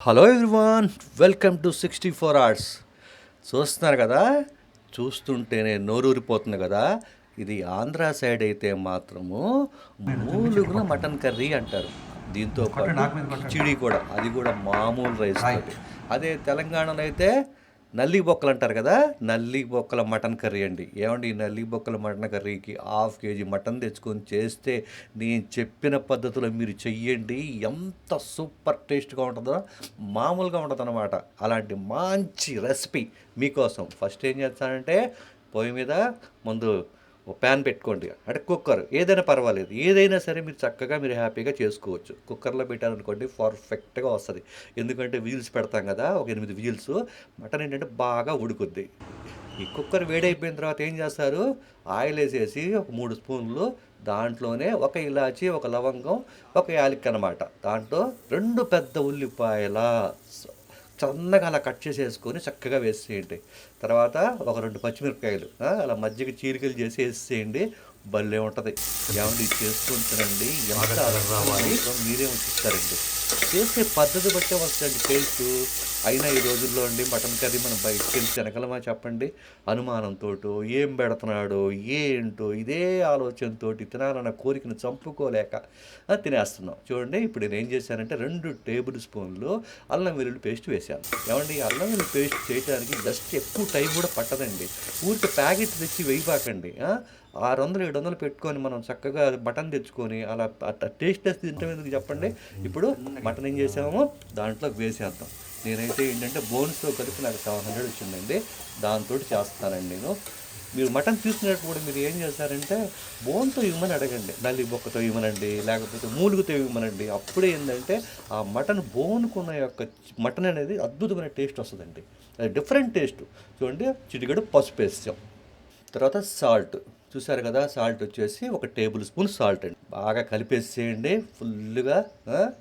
Hello everyone welcome to sixty four hours చూస్తున్నారు కదా? చూస్తుంటేనే నోరూరిపోతుంది కదా? ఇది ఆంధ్ర సైడ్ అయితే మాత్రము మూలుగున మటన్ కర్రీ అంటారు. దీంతో పాటు కిచిడి కూడా అది కూడా మామూలు రైస్ అదే తెలంగాణలో అయితే నల్లి బొక్కలు అంటారు కదా నల్లి బొక్కల మటన్ కర్రీ అండి. ఏమండి ఈ నల్లి బొక్కల మటన్ కర్రీకి హాఫ్ కేజీ మటన్ తెచ్చుకొని చేస్తే నేను చెప్పిన పద్ధతిలో మీరు చెయ్యండి. ఎంత సూపర్ టేస్ట్గా ఉంటుందో మామూలుగా ఉంటుంది అనమాట అలాంటి మంచి రెసిపీ మీకోసం. ఫస్ట్ ఏం చేస్తానంటే పొయ్యి మీద ముందు ప్యాన్ పెట్టుకోండి. అంటే కుక్కర్ ఏదైనా పర్వాలేదు. ఏదైనా సరే మీరు చక్కగా మీరు హ్యాపీగా చేసుకోవచ్చు. కుక్కర్లో పెట్టారనుకోండి పర్ఫెక్ట్గా వస్తుంది. ఎందుకంటే వీల్స్ పెడతాం కదా ఒక ఎనిమిది వీల్స్. మటన్ ఏంటంటే బాగా ఉడుకుద్ది. ఈ కుక్కర్ వేడైపోయిన తర్వాత ఏం చేస్తారు? ఆయిల్ వేసేసి ఒక మూడు స్పూన్లు దాంట్లోనే ఒక ఇలాచి ఒక లవంగం ఒక యాలక్ అనమాట దాంట్లో రెండు పెద్ద ఉల్లిపాయల సన్నగా అలా కట్ చేసేసుకొని చక్కగా వేసేయండి. తర్వాత ఒక రెండు పచ్చిమిరపకాయలు అలా మజ్జిగ చీలికలు చేసి వేసేయండి. భలే ఉంటుంది. ఏమండి తినండి ఎంత రావాలి మీరే ఉంచిస్తారండి చేసే పద్ధతి బట్టే వస్తుంది టేస్ట్. అయినా ఈ రోజుల్లో అండి మటన్ కర్రీ మనం బయటికి వెళ్ళి తినగలమా చెప్పండి? అనుమానంతో ఏం పెడుతున్నాడో ఏంటో ఇదే ఆలోచనతో తినాలన్న కోరికను చంపుకోలేక తినేస్తున్నాం. చూడండి ఇప్పుడు నేను ఏం చేశానంటే రెండు టేబుల్ స్పూన్లు అల్లం వెల్లుల్లి పేస్ట్ వేశాను. ఏమండి అల్లం వెల్లుల్లి పేస్ట్ చేయడానికి జస్ట్ ఎక్కువ టైం కూడా పట్టదండి. ఊరికి ప్యాకెట్ తెచ్చి వేయబాకండి? ఆరు వందలు ఏడు వందలు పెట్టుకొని మనం చక్కగా మటన్ తెచ్చుకొని అలా టేస్ట్ టెస్ట్ తింటాం ఎందుకు చెప్పండి? ఇప్పుడు మటన్ ఏం చేసామో దాంట్లో వేసేద్దాం. నేనైతే ఏంటంటే బోన్స్తో కలిపి నాకు సెవెన్ హండ్రెడ్ వచ్చిందండి. దాంతో చేస్తానండి నేను. మీరు మటన్ తీసుకునేటప్పుడు కూడా మీరు ఏం చేస్తారంటే బోన్తో ఇవ్వమని అడగండి. నల్లి బొక్కతో ఇవ్వనండి లేకపోతే మూలుగుతో ఇవ్వమనండి. అప్పుడే ఏంటంటే ఆ మటన్ బోన్కున్న యొక్క మటన్ అనేది అద్భుతమైన టేస్ట్ వస్తుందండి. అది డిఫరెంట్ టేస్ట్. చూడండి చిటికడు పసుపు వేస్తాం తర్వాత సాల్ట్. చూసారు కదా సాల్ట్ వచ్చేసి ఒక టేబుల్ స్పూన్ సాల్ట్ అండి. బాగా కలిపేసేయండి ఫుల్గా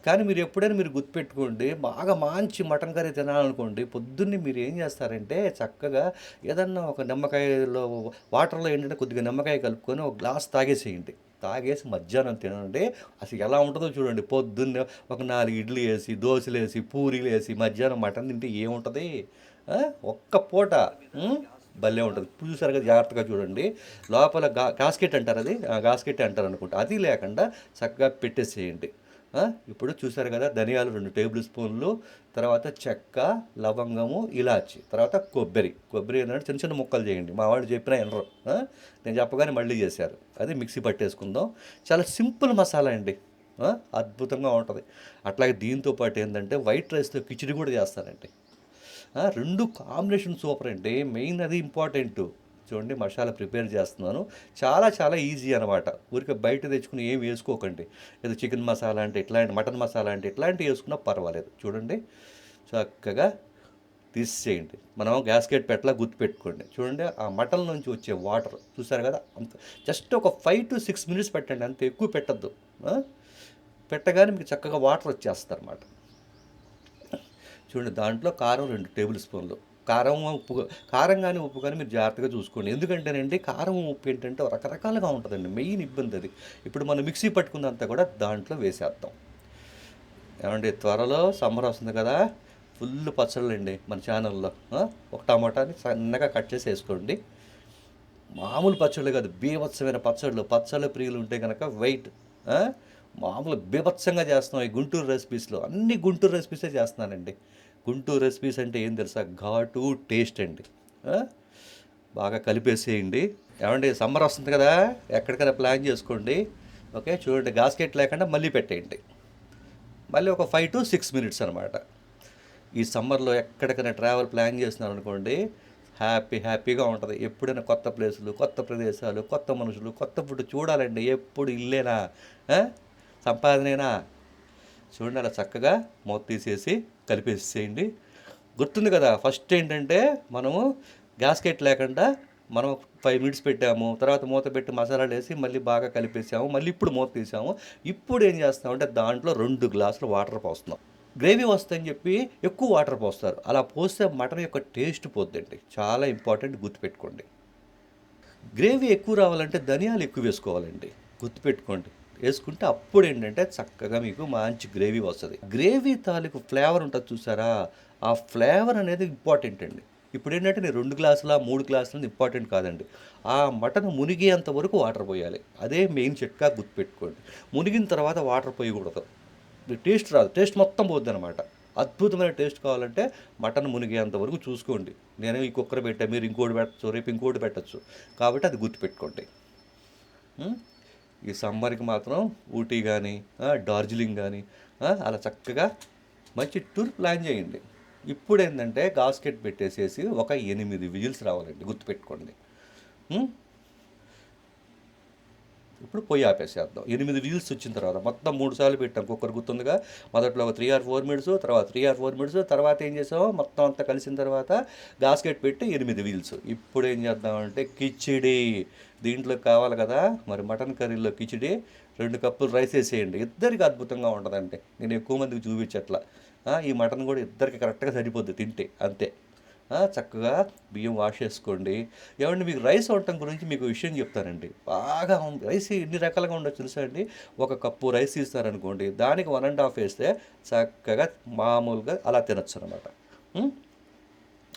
కానీ మీరు ఎప్పుడైనా మీరు గుర్తుపెట్టుకోండి బాగా మంచి మటన్ కర్రీ తినాలనుకోండి పొద్దున్నే మీరు ఏం చేస్తారంటే చక్కగా ఏదన్నా ఒక నిమ్మకాయలో వాటర్లో ఏంటంటే కొద్దిగా నిమ్మకాయ కలుపుకొని ఒక గ్లాస్ తాగేసేయండి. తాగేసి మధ్యాహ్నం తినండి. అసలు ఎలా ఉంటుందో చూడండి. పొద్దున్నే ఒక నాలుగు ఇడ్లీ వేసి దోశలు వేసి పూరీలు వేసి మధ్యాహ్నం మటన్ తింటే ఏముంటుంది? ఒక్క పూట భలే ఉంటుంది. ఇప్పుడు చూసారు కదా జాగ్రత్తగా చూడండి. లోపల గా గాస్కెట్ అంటారు అది. గాస్కెట్ అంటారు అనుకుంటా. అది లేకుండా చక్కగా పెట్టేసేయండి. ఇప్పుడు చూసారు కదా ధనియాలు రెండు టేబుల్ స్పూన్లు తర్వాత చెక్క లవంగము ఇలాచి తర్వాత కొబ్బరి. కొబ్బరి ఏంటంటే చిన్న చిన్న ముక్కలు చేయండి. మా వాళ్ళు చెప్పిన ఎనరు నేను చెప్పగానే మళ్ళీ చేశారు. అది మిక్సీ పట్టేసుకుందాం. చాలా సింపుల్ మసాలా అండి. అద్భుతంగా ఉంటుంది. అట్లాగే దీంతో పాటు ఏంటంటే వైట్ రైస్తో కిచిడి కూడా చేస్తారండి. రెండు కాంబినేషన్ సూపర్ అండి. మెయిన్ అది ఇంపార్టెంట్. చూడండి మసాలా ప్రిపేర్ చేస్తున్నాను. చాలా చాలా ఈజీ అనమాట ఊరికే బయట తెచ్చుకుని ఏం వేసుకోకండి. ఏదో చికెన్ మసాలా అంటే ఇట్లాంటి మటన్ మసాలా అంటే ఇట్లాంటివి వేసుకున్నా పర్వాలేదు. చూడండి చక్కగా తీసేయండి మనం గ్యాస్కెట్ పెట్టలా గుర్తుపెట్టుకోండి. చూడండి ఆ మటన్ నుంచి వచ్చే వాటర్. చూసారు కదా అంత జస్ట్ ఒక ఫైవ్ టు సిక్స్ మినిట్స్ పెట్టండి. అంత ఎక్కువ పెట్టద్దు. పెట్టగానే మీకు చక్కగా వాటర్ వచ్చేస్తుంది అనమాట చూడండి దాంట్లో కారం రెండు టేబుల్ స్పూన్లు. కారం ఉప్పు కారం కానీ ఉప్పు కానీ మీరు జాగ్రత్తగా చూసుకోండి. ఎందుకంటేనండి కారం ఉప్పు ఏంటంటే రకరకాలుగా ఉంటుందండి. మెయిన్ ఇబ్బంది అది. ఇప్పుడు మనం మిక్సీ పట్టుకున్నంతా కూడా దాంట్లో వేసేద్దాం ఏమండి త్వరలో సమ్మర్ వస్తుంది కదా ఫుల్ పచ్చళ్ళు అండి మన ఛానల్లో. ఒక టమాటాని సన్నగా కట్ చేసి వేసుకోండి. మామూలు పచ్చళ్ళు కాదు బీభత్సమైన పచ్చళ్ళు. పచ్చళ్ళ ప్రియులు ఉంటే కనుక వెయిట్ మామూలు బీభత్సంగా చేస్తున్నాం ఈ గుంటూరు రెసిపీస్లో అన్ని గుంటూరు రెసిపీసే చేస్తున్నానండి. గుంటూరు రెసిపీస్ అంటే ఏం తెలుసా? ఘాటు టేస్ట్ అండి. బాగా కలిపేసేయండి. ఏమండి సమ్మర్ వస్తుంది కదా? ఎక్కడికైనా ప్లాన్ చేసుకోండి. ఓకే చూడండి గాస్కెట్ లేకుండా మళ్ళీ పెట్టేయండి. మళ్ళీ ఒక ఫైవ్ టు సిక్స్ మినిట్స్ అనమాట ఈ సమ్మర్లో ఎక్కడికైనా ట్రావెల్ ప్లాన్ చేస్తున్నారు అనుకోండి హ్యాపీ హ్యాపీగా ఉంటుంది. ఎప్పుడైనా కొత్త ప్లేసులు కొత్త ప్రదేశాలు కొత్త మనుషులు కొత్త ఫుడ్ చూడాలండి. ఎప్పుడు ఇల్లేనా? సంపాదనేనా చూడండి అలా చక్కగా మూత తీసేసి కలిపేసేయండి. గుర్తుంది కదా ఫస్ట్ ఏంటంటే మనము గ్యాస్కెట్ లేకుండా మనం ఫైవ్ మినిట్స్ పెట్టాము తర్వాత మూత పెట్టి మసాలాలు వేసి మళ్ళీ బాగా కలిపేసాము మళ్ళీ ఇప్పుడు మూత తీసాము. ఇప్పుడు ఏం చేస్తామంటే దాంట్లో రెండు గ్లాసులు వాటర్ పోస్తున్నాం. గ్రేవీ వస్తుందని చెప్పి ఎక్కువ వాటర్ పోస్తారు. అలా పోస్తే మటన్ యొక్క టేస్ట్ పోద్దండి. చాలా ఇంపార్టెంట్ గుర్తుపెట్టుకోండి. గ్రేవీ ఎక్కువ రావాలంటే ధనియాలు ఎక్కువ వేసుకోవాలండి. గుర్తుపెట్టుకోండి. వేసుకుంటే అప్పుడు ఏంటంటే చక్కగా మీకు మంచి గ్రేవీ వస్తుంది. గ్రేవీ తాలూకు ఫ్లేవర్ ఉంటుంది చూసారా? ఆ ఫ్లేవర్ అనేది ఇంపార్టెంట్ అండి. ఇప్పుడు ఏంటంటే నేను రెండు గ్లాసుల మూడు గ్లాసులు ఇంపార్టెంట్ కాదండి. ఆ మటన్ మునిగేంత వరకు వాటర్ పోయాలి. అదే మెయిన్ చిట్కా గుర్తుపెట్టుకోండి. మునిగిన తర్వాత వాటర్ పోయకూడదు. టేస్ట్ రాదు. టేస్ట్ మొత్తం పోద్ది అనమాట అద్భుతమైన టేస్ట్ కావాలంటే మటన్ మునిగేంత వరకు చూసుకోండి. నేను ఈ కుక్కర్ పెట్టా మీరు ఇంకోటి పెట్టచ్చు రేపు ఇంకోటి పెట్టచ్చు. కాబట్టి అది గుర్తుపెట్టుకోండి. ఈ సమ్మర్కి మాత్రం ఊటీ కానీ డార్జిలింగ్ కానీ అలా చక్కగా మంచి టూర్ ప్లాన్ చేయండి ఇప్పుడు ఏంటంటే గాస్కెట్ పెట్టేసేసి ఒక ఎనిమిది విజిల్స్ రావాలండి గుర్తుపెట్టుకోండి ఉం? ఇప్పుడు పొయ్యి ఆపేసేద్దాం. ఎనిమిది వీల్స్ వచ్చిన తర్వాత మొత్తం మూడు సార్లు పెట్టాం. కుక్కర్ గుర్తుందిగా? మొదట్లో ఒక త్రీ ఆర్ ఫోర్ మినిట్స్ తర్వాత త్రీ ఆర్ ఫోర్ మినిట్స్ తర్వాత ఏం చేసామో మొత్తం అంతా కలిసిన తర్వాత గాస్కెట్ పెట్టి ఎనిమిది వీల్స్. ఇప్పుడు ఏం చేద్దామంటే కిచిడి. దీంట్లో కావాలి కదా? మరి మటన్ కర్రీలో కిచిడి రెండు కప్పులు రైస్ వేసేయండి. ఇద్దరికి అద్భుతంగా ఉంటుందండి నేను ఎక్కువ మందికి చూపించట్లా. ఈ మటన్ కూడా ఇద్దరికి కరెక్ట్గా సరిపోద్ది తింటే. అంతే. చక్కగా బియ్యం వాష్ చేసుకోండి. ఏమంటే మీకు రైస్ వండటం గురించి మీకు విషయం చెప్తానండి. బాగా రైస్ ఎన్ని రకాలుగా ఉండొచ్చు తెలుసా అండి? ఒక కప్పు రైస్ ఇస్తారనుకోండి దానికి వన్ అండ్ హాఫ్ వేస్తే చక్కగా మామూలుగా అలా తినచ్చు అనమాట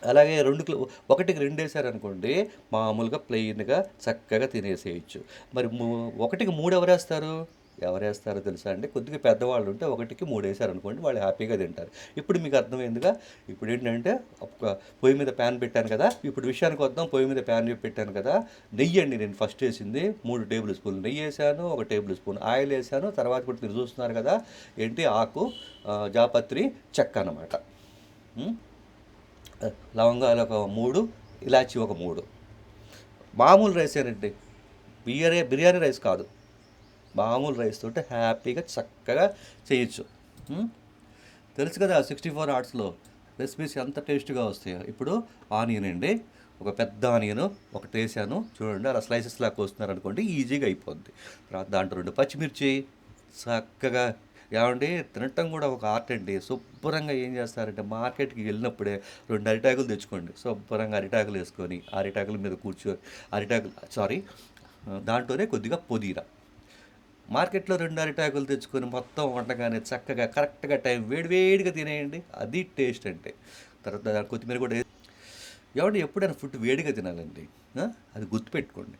అలాగే రెండు కిలో ఒకటికి రెండు వేసారనుకోండి మామూలుగా ప్లెయిన్గా చక్కగా తినేసేయచ్చు. మరి మూ- ఒకటికి మూడు ఎవరేస్తారు? వేస్తారు ఎవరు వేస్తారో తెలుసా అండి? కొద్దిగా పెద్దవాళ్ళు ఉంటే ఒకటికి మూడు వేసారనుకోండి వాళ్ళు హ్యాపీగా తింటారు. ఇప్పుడు మీకు అర్థమైందిగా? ఇప్పుడు ఏంటంటే ఒక పొయ్యి మీద ప్యాన్ పెట్టాను కదా ఇప్పుడు విషయానికి వద్దాం పొయ్యి మీద ప్యాన్ పెట్టాను కదా నెయ్యి అండి నేను ఫస్ట్ వేసింది. మూడు టేబుల్ స్పూన్ నెయ్యి వేసాను ఒక టేబుల్ స్పూన్ ఆయిల్ వేసాను తర్వాత కూడా మీరు చూస్తున్నారు కదా ఏంటి? ఆకు జాపత్రి చెక్క అనమాట లవంగాలు ఒక మూడు ఇలాచి ఒక మూడు. మామూలు రైసేనండి బిర్యానీ బిర్యానీ రైస్ కాదు. మామూలు రైస్ తోటి హ్యాపీగా చక్కగా చేయొచ్చు. తెలుసు కదా సిక్స్టీ ఫోర్ ఆర్ట్స్లో రెసిపీస్ ఎంత టేస్ట్గా వస్తాయో. ఇప్పుడు ఆనియన్ అండి. ఒక పెద్ద ఆనియన్ ఒకటి వేసాను. చూడండి అలా స్లైసెస్ లాగా కోస్తున్నారు అనుకోండి ఈజీగా అయిపోద్ది. తర్వాత దాంట్లో రెండు పచ్చిమిర్చి చక్కగా ఏమండి తినటం కూడా ఒక ఆర్ట్ అండి. శుభ్రంగా ఏం చేస్తారంటే మార్కెట్కి వెళ్ళినప్పుడే రెండు అరిటాకులు తెచ్చుకోండి. శుభ్రంగా అరిటాకులు వేసుకొని ఆ అరిటాకుల మీద కూర్చో అరిటాకులు సారీ దాంట్లోనే కొద్దిగా పుదీనా. మార్కెట్లో రెండు అరిటాకులు తెచ్చుకొని మొత్తం వండగానే చక్కగా కరెక్ట్గా టైం వేడివేడిగా తినేయండి. అది టేస్ట్ అంటే. తర్వాత దాని కొత్తిమీర కూడా వే- ఎప్పుడైనా ఫుడ్ వేడిగా తినాలండి? అది గుర్తుపెట్టుకోండి.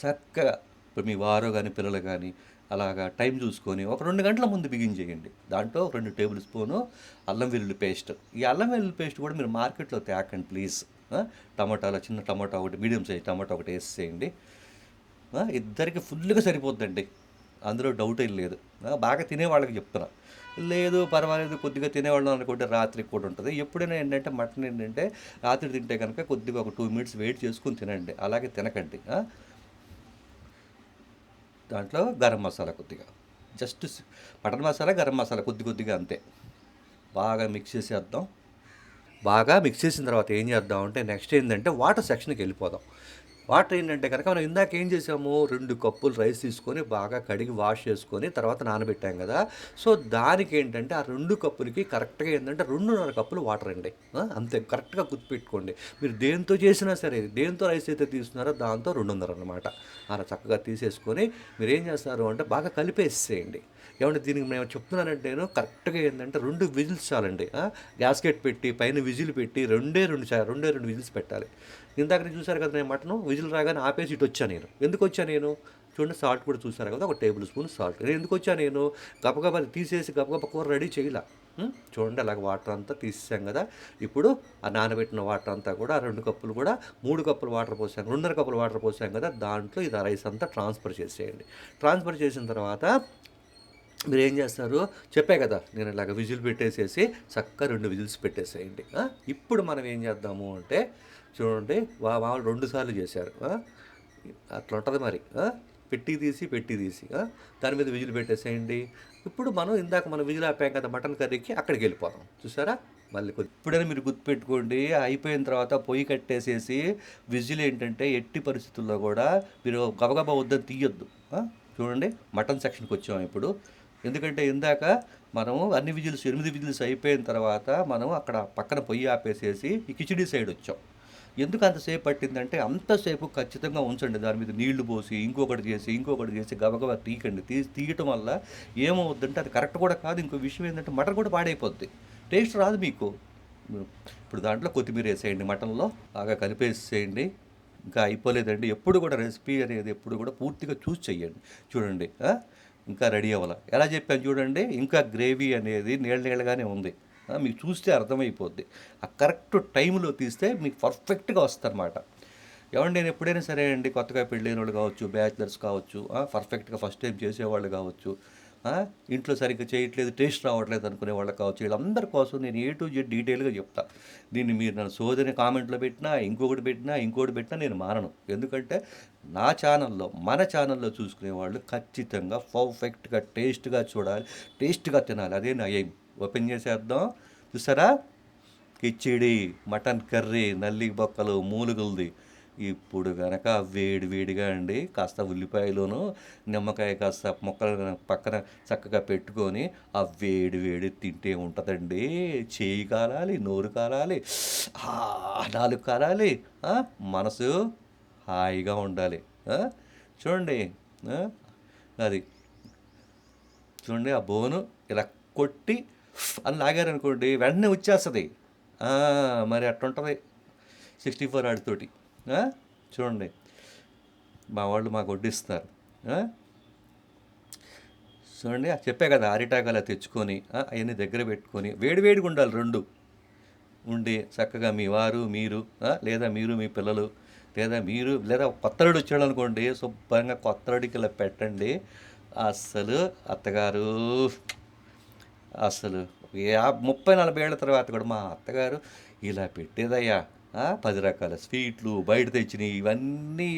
చక్కగా ఇప్పుడు మీ వారు కానీ పిల్లలు కానీ అలాగా టైం చూసుకొని ఒక రెండు గంటల ముందు బిగించేయండి దాంట్లో రెండు టేబుల్ స్పూను అల్లం వెల్లుల్లి పేస్ట్. ఈ అల్లం వెల్లుల్లి పేస్ట్ కూడా మీరు మార్కెట్లో తేకండి ప్లీజ్. టమాటాలో చిన్న టమాటా ఒకటి మీడియం సైజ్ టమాటా ఒకటి వేసేయండి. ఇద్దరికి ఫుల్గా సరిపోద్దండి. అందులో డౌట్ ఏం లేదు. బాగా తినే వాళ్ళకి చెప్తున్నా. లేదు పర్వాలేదు కొద్దిగా తినేవాళ్ళం అనుకుంటే రాత్రికి కూడా ఉంటుంది. ఎప్పుడైనా ఏంటంటే మటన్ ఏంటంటే రాత్రి తింటే కనుక కొద్దిగా ఒక టూ మినిట్స్ వెయిట్ చేసుకుని తినండి. అలాగే తినకండి. దాంట్లో గరం మసాలా కొద్దిగా. జస్ట్ మటన్ మసాలా గరం మసాలా కొద్ది కొద్దిగా అంతే. బాగా మిక్స్ చేసేద్దాం. బాగా మిక్స్ చేసిన తర్వాత ఏం చేద్దాం అంటే నెక్స్ట్ ఏంటంటే వాటర్ సెక్షన్కి వెళ్ళిపోదాం. వాటర్ ఏంటంటే కనుక మనం ఇందాక ఏం చేసాము? రెండు కప్పులు రైస్ తీసుకొని బాగా కడిగి వాష్ చేసుకొని తర్వాత నానబెట్టాం కదా. సో దానికి ఏంటంటే ఆ రెండు కప్పులకి కరెక్ట్గా ఏంటంటే రెండున్నర కప్పులు వాటర్ అండి. అంతే కరెక్ట్గా గుర్తుపెట్టుకోండి. మీరు దేంతో చేసినా సరే దేంతో రైస్ అయితే తీస్తున్నారో దాంతో రెండున్నర అనమాట అలా చక్కగా తీసేసుకొని మీరు ఏం చేస్తారు అంటే బాగా కలిపేసేయండి. ఏమంటే దీనికి మేము చెప్తున్నానంటే నేను కరెక్ట్గా ఏంటంటే రెండు విజిల్స్ చాలండి. గ్యాస్కెట్ పెట్టి పైన విజిల్ పెట్టి రెండే రెండు చా- రెండే రెండు విజిల్స్ పెట్టాలి. ఇందాక నేను చూశారు కదా నేను మటను? విజిల్ రాగానే ఆపేసి ఇటు వచ్చాను నేను. ఎందుకు వచ్చాను నేను? చూడండి సాల్ట్ కూడా చూసారు కదా ఒక టేబుల్ స్పూన్ సాల్ట్. నేను ఎందుకు వచ్చాను నేను? గబగబా తీసేసి గబగబా కూర రెడీ చేయాల? చూడండి అలాగ వాటర్ అంతా తీసేసాం కదా. ఇప్పుడు ఆ నానబెట్టిన వాటర్ అంతా కూడా ఆ రెండు కప్పులు కూడా మూడు కప్పులు వాటర్ పోసాం రెండున్నర కప్పులు వాటర్ పోసాం కదా. దాంట్లో ఇది ఆ రైస్ అంతా ట్రాన్స్ఫర్ చేసేయండి. ట్రాన్స్ఫర్ చేసిన తర్వాత మీరు ఏం చేస్తారు? చెప్పే కదా నేను ఇలాగ విజిల్ పెట్టేసేసి చక్కగా రెండు విజిల్స్ పెట్టేసేయండి. ఇప్పుడు మనం ఏం చేద్దాము అంటే చూడండి వా వాళ్ళు రెండు సార్లు చేశారు. అట్లా ఉంటుంది మరి. పెట్టి తీసి పెట్టి తీసి. దాని మీద విజిల్ పెట్టేసేయండి. ఇప్పుడు మనం ఇందాక మనం విజిల్ ఆపాం కదా మటన్ కర్రీకి అక్కడికి వెళ్ళిపోదాం. చూసారా? మళ్ళీ కొద్ది ఇప్పుడైనా మీరు గుర్తుపెట్టుకోండి అయిపోయిన తర్వాత పొయ్యి కట్టేసేసి విజిల్ ఏంటంటే ఎట్టి పరిస్థితుల్లో కూడా మీరు గబగబా వద్దని తీయొద్దు. చూడండి మటన్ సెక్షన్కి వచ్చాం ఇప్పుడు. ఎందుకంటే ఇందాక మనము అన్ని విజిల్స్ ఎనిమిది విజిల్స్ అయిపోయిన తర్వాత మనం అక్కడ పక్కన పొయ్యి ఆపేసేసి ఈ కిచిడీ సైడ్ వచ్చాం. ఎందుకు అంతసేపు పట్టిందంటే అంతసేపు ఖచ్చితంగా ఉంచండి. దాని మీద నీళ్ళు పోసి ఇంకొకటి చేసి ఇంకొకటి చేసి గబగబా తీయకండి. తీ తీయటం వల్ల ఏమవుద్దంటే అది కరెక్ట్ కూడా కాదు. ఇంకో విషయం ఏంటంటే మటన్ కూడా పాడైపోద్ది. టేస్ట్ రాదు మీకు. ఇప్పుడు దాంట్లో కొత్తిమీర వేసేయండి మటన్లో. బాగా కలిపేసేయండి. ఇంకా అయిపోలేదండి. ఎప్పుడు కూడా రెసిపీ అనేది ఎప్పుడు కూడా పూర్తిగా చూస్ చెయ్యండి. చూడండి. ఇంకా రెడీ అవ్వాలి? ఎలా చెప్పాను చూడండి ఇంకా గ్రేవీ అనేది నీళ్ళ నీళ్ళగానే ఉంది. మీకు చూస్తే అర్థమైపోద్ది. ఆ కరెక్ట్ టైంలో తీస్తే మీకు పర్ఫెక్ట్గా వస్తుందన్నమాట. ఏమండి నేను ఎప్పుడైనా సరే అండి కొత్తగా పెళ్ళైన వాళ్ళు కావచ్చు బ్యాచిలర్స్ కావచ్చు పర్ఫెక్ట్గా ఫస్ట్ టైం చేసేవాళ్ళు కావచ్చు ఇంట్లో సరిగ్గా చేయట్లేదు టేస్ట్ రావట్లేదు అనుకునే వాళ్ళకి కావచ్చు. వీళ్ళందరి కోసం నేను ఏ టు జెడ్ డీటెయిల్గా చెప్తా. దీన్ని మీరు నన్ను సోదరి కామెంట్లో పెట్టినా ఇంకొకటి పెట్టినా ఇంకోటి పెట్టినా నేను మారను. ఎందుకంటే నా ఛానల్లో మన ఛానల్లో చూసుకునే వాళ్ళు ఖచ్చితంగా పర్ఫెక్ట్గా టేస్ట్గా చూడాలి టేస్ట్గా తినాలి. అదే నా ఎయిమ్. ఓపెన్ చేసేద్దాం. చూసారా కిచిడి మటన్ కర్రీ నల్లి బొక్కలు మూలుగులది. ఇప్పుడు కనుక వేడి వేడిగా అండి కాస్త ఉల్లిపాయలోను నిమ్మకాయ కాస్త మొక్కలు పక్కన చక్కగా పెట్టుకొని ఆ వేడి వేడి తింటే ఉంటుందండి. చేయి కాలాలి నోరు కాలాలి నాలుగు కాలాలి మనసు హాయిగా ఉండాలి. చూడండి అది. చూడండి ఆ బోను ఇలా కొట్టి అని లాగారనుకోండి వెంటనే వచ్చేస్తుంది. మరి అట్టుంటుంది. Sixty four ఆడితోటి. చూడండి. మా వాళ్ళు మాకు వడ్డిస్తారు. చూడండి చెప్పే కదా అరిటాకు అలా తెచ్చుకొని అవన్నీ దగ్గర పెట్టుకొని వేడివేడిగా ఉండాలి రెండు. ఉండి చక్కగా మీ వారు మీరు లేదా మీరు మీ పిల్లలు లేదా మీరు లేదా కొత్తరుడు వచ్చాడు అనుకోండి శుభ్రంగా కొత్తరుడికి ఇలా పెట్టండి. అస్సలు అత్తగారు అసలు యా ముప్పై నలభై ఏళ్ళ తర్వాత కూడా మా అత్తగారు ఇలా పెట్టేదయ్యా. పది రకాల స్వీట్లు బయట తెచ్చినవి ఇవన్నీ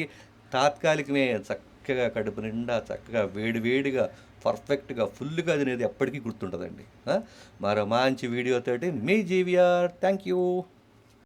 తాత్కాలికమే చక్కగా కడుపు నిండా చక్కగా వేడి వేడిగా పర్ఫెక్ట్గా ఫుల్గా తినేది ఎప్పటికీ గుర్తుంటుందండి. మరో మంచి వీడియోతోటి మీ జీవిఆర్. Thank you